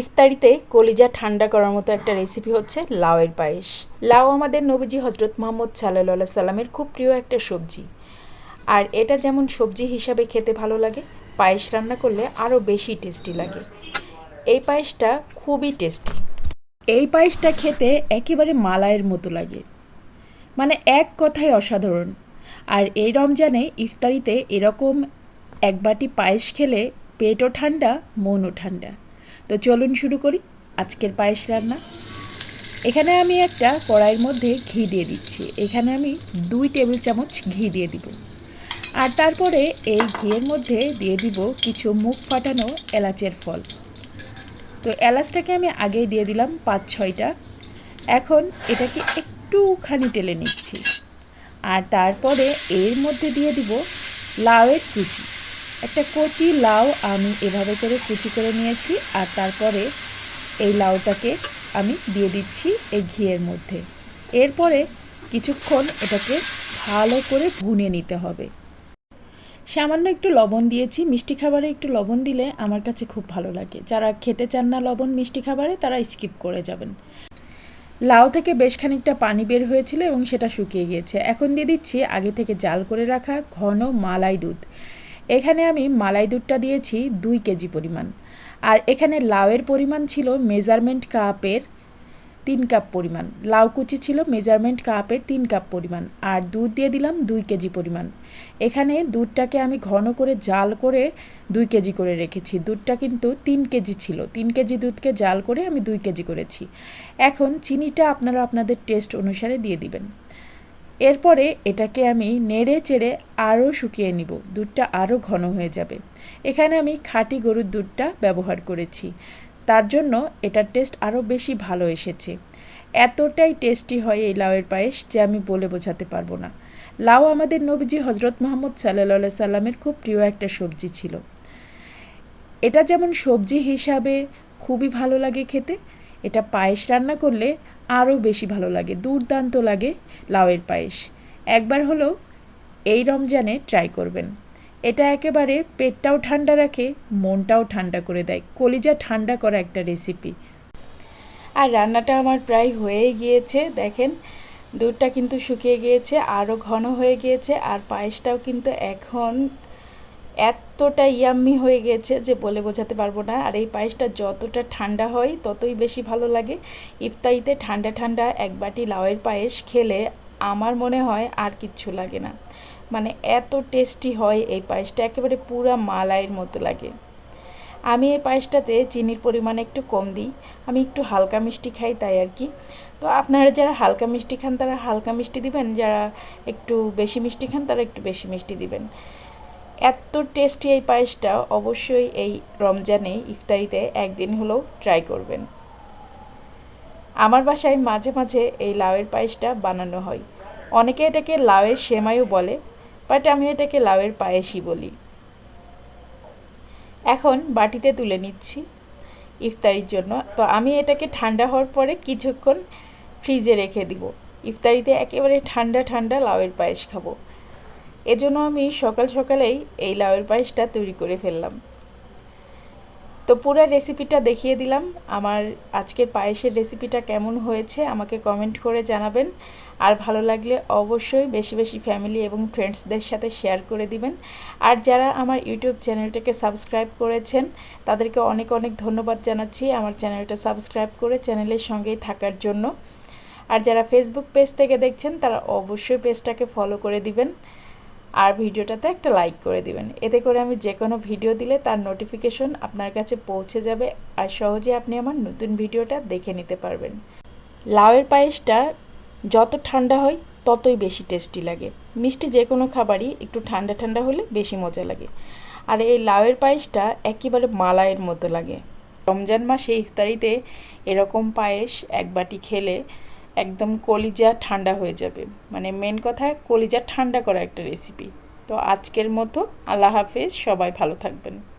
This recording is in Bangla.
ইফতারিতে কলিজা ঠান্ডা করার মতো একটা রেসিপি হচ্ছে লাউয়ের পায়েস। লাউ আমাদের নবীজি হজরত মোহাম্মদ সাল্লাহ সাল্লামের খুব প্রিয় একটা সবজি। আর এটা যেমন সবজি হিসাবে খেতে ভালো লাগে, পায়েস রান্না করলে আরও বেশি টেস্টি লাগে। এই পায়েসটা খুবই টেস্টি এই পায়েসটা খেতে একেবারে মালাইয়ের মতো লাগে। মানে এক কথায় অসাধারণ। আর এই রমজানে ইফতারিতে এরকম এক বাটি পায়েস খেলে পেটও ঠান্ডা, মনও ঠান্ডা। তো চলুন শুরু করি। আজকের পায়েস রান্না। এখানে আমি একটা কড়াইয়ের মধ্যে ঘি দিয়ে দিচ্ছি। এখানে আমি দুই টেবিল চামচ ঘি দিয়ে দিব। আর তারপরে এই ঘিয়ের মধ্যে দিয়ে দিব কিছু মুখ ফাটানো এলাচের ফল। তো এলাচটাকে আমি আগেই দিয়ে দিলাম পাঁচ ছয়টা। এখন এটাকে একটুখানি টেলে নিচ্ছি। আর তারপরে এর মধ্যে দিয়ে দিব লাউয়ের কুচি। একটা কচি লাউ আমি এভাবে করে কুচি করে নিয়েছি আর তারপরে এই লাউটাকে আমি দিয়ে দিচ্ছি এই ঘিয়ের মধ্যে। এরপরে কিছুক্ষণ এটাকে ভালো করে ভুনে নিতে হবে। সামান্য একটু লবণ দিয়েছি। মিষ্টি খাবারে একটু লবণ দিলে আমার কাছে খুব ভালো লাগে। যারা খেতে চান না লবণ, মিষ্টি খাবারে তারা স্কিপ করে যাবেন। লাউ থেকে বেশ খানিকটা পানি বের হয়েছিল এবং সেটা শুকিয়ে গিয়েছে। এখন দিয়ে দিচ্ছি আগে থেকে জাল করে রাখা ঘন মালাই দুধ। এখানে আমি মালাই দুধটা দিয়েছি দুই কেজি পরিমাণ। আর এখানে লাউয়ের পরিমাণ ছিল মেজারমেন্ট কাপের তিন কাপ পরিমাণ। লাউ কুচি ছিল মেজারমেন্ট কাপের তিন কাপ পরিমাণ। আর দুধ দিয়ে দিলাম দুই কেজি পরিমাণ। এখানে দুধটাকে আমি ঘন করে জাল করে দুই কেজি করে রেখেছি। দুধটা কিন্তু তিন কেজি ছিল। তিন কেজি দুধকে জাল করে আমি দুই কেজি করেছি। এখন চিনিটা আপনারা আপনাদের টেস্ট অনুসারে দিয়ে দিবেন। এরপরে এটাকে আমি নেড়ে চেড়ে আরও শুকিয়ে নিব। দুধটা আরও ঘন হয়ে যাবে। এখানে আমি খাঁটি গরুর দুধটা ব্যবহার করেছি। তার জন্য এটার টেস্ট আরও বেশি ভালো এসেছে। এতটাই টেস্টি হয় এই লাউয়ের পায়েস যে আমি বলে বোঝাতে পারব না। লাউ আমাদের নবীজি হজরত মোহাম্মদ সাল্লা সাল্লামের খুব প্রিয় একটা সবজি ছিল। এটা যেমন সবজি হিসাবে খুবই ভালো লাগে খেতে, এটা পায়েস রান্না করলে আরও বেশি ভালো লাগে, দুর্দান্ত লাগে লাউয়ের পায়েস। একবার হলেও এই রমজানে ট্রাই করবেন। এটা একেবারে পেটটাও ঠান্ডা রাখে, মনটাও ঠান্ডা করে দেয়। কলিজা ঠান্ডা করা একটা রেসিপি আর রান্নাটা আমার প্রায় হয়ে গিয়েছে, দেখেন। দুধটা কিন্তু শুকিয়ে গিয়েছে, আরও ঘন হয়ে গিয়েছে, আর পায়েসটাও কিন্তু এখন এতটা ইয়াম্মি হয়ে গেছে যে বলে বোঝাতে পারব না। আর এই পায়েসটা যতটা ঠান্ডা হয়, ততই বেশি ভালো লাগে। ইফতারিতে ঠান্ডা ঠান্ডা এক বাটি লাউয়ের পায়েস খেলে আমার মনে হয় আর কিচ্ছু লাগে না। মানে এত টেস্টি হয় এই পায়েসটা, একেবারে পুরা মালাইয়ের মতো লাগে। আমি এই পায়েসটাতে চিনির পরিমাণ একটু কম দিই। আমি একটু হালকা মিষ্টি খাই তাই আর কি। তো আপনারা যারা হালকা মিষ্টি খান, তারা হালকা মিষ্টি দিবেন, যারা একটু বেশি মিষ্টি খান, তারা একটু বেশি মিষ্টি দিবেন। এত টেস্টি এই পায়েসটা অবশ্যই এই রমজানে, ইফতারিতে একদিন হলেও ট্রাই করবেন। আমার বাসায় মাঝে মাঝে এই লাউয়ের পায়েসটা বানানো হয়। অনেকে এটাকে লাউয়ের সেমাইও বলে বাট আমি এটাকে লাউয়ের পায়েসই বলি। এখন বাটিতে তুলে নিচ্ছি ইফতারির জন্য। তো আমি এটাকে ঠান্ডা হওয়ার পরে কিছুক্ষণ ফ্রিজে রেখে দিব। ইফতারিতে একেবারে ঠান্ডা ঠান্ডা লাউয়ের পায়েস খাব। এজন্য আমি সকাল সকালেই এই লাউয়ের পায়েসটা তৈরি করে ফেললাম। তো পুরো রেসিপিটা দেখিয়ে দিলাম। আমার আজকের পায়েসের রেসিপিটা কেমন হয়েছে আমাকে কমেন্ট করে জানাবেন। আর ভালো লাগলে অবশ্যই বেশি বেশি ফ্যামিলি এবং ফ্রেন্ডসদের সাথে শেয়ার করে দিবেন। আর যারা আমার ইউটিউব চ্যানেলটাকে সাবস্ক্রাইব করেছেন, তাদেরকে অনেক অনেক ধন্যবাদ জানাচ্ছি আমার চ্যানেলটা সাবস্ক্রাইব করে চ্যানেলের সঙ্গেই থাকার জন্য। আর যারা ফেসবুক পেজ থেকে দেখছেন, তারা অবশ্যই পেজটাকে ফলো করে দিবেন। আর ভিডিওটাতে একটা লাইক করে দিবেন। এতে করে আমি যে কোনো ভিডিও দিলে তার নোটিফিকেশন আপনার কাছে পৌঁছে যাবে আর সহজে আপনি আমার নতুন ভিডিওটা দেখে নিতে পারবেন। লাউয়ের পায়েসটা যত ঠান্ডা হয়, ততই বেশি টেস্টি লাগে। মিষ্টি যে কোনো খাবারই একটু ঠান্ডা ঠান্ডা হলে বেশি মজা লাগে। আর এই লাউয়ের পায়েসটা একেবারে মালাইয়ের মতো লাগে। রমজান মাসে ইফতারিতে এরকম পায়েস এক বাটি খেলে একদম কলিজা ঠান্ডা হয়ে যাবে। মানে মেন কথা কলিজা ঠান্ডা করা একটা রেসিপি তো আজকের মতো আল্লাহ হাফেজ, সবাই ভালো থাকবেন।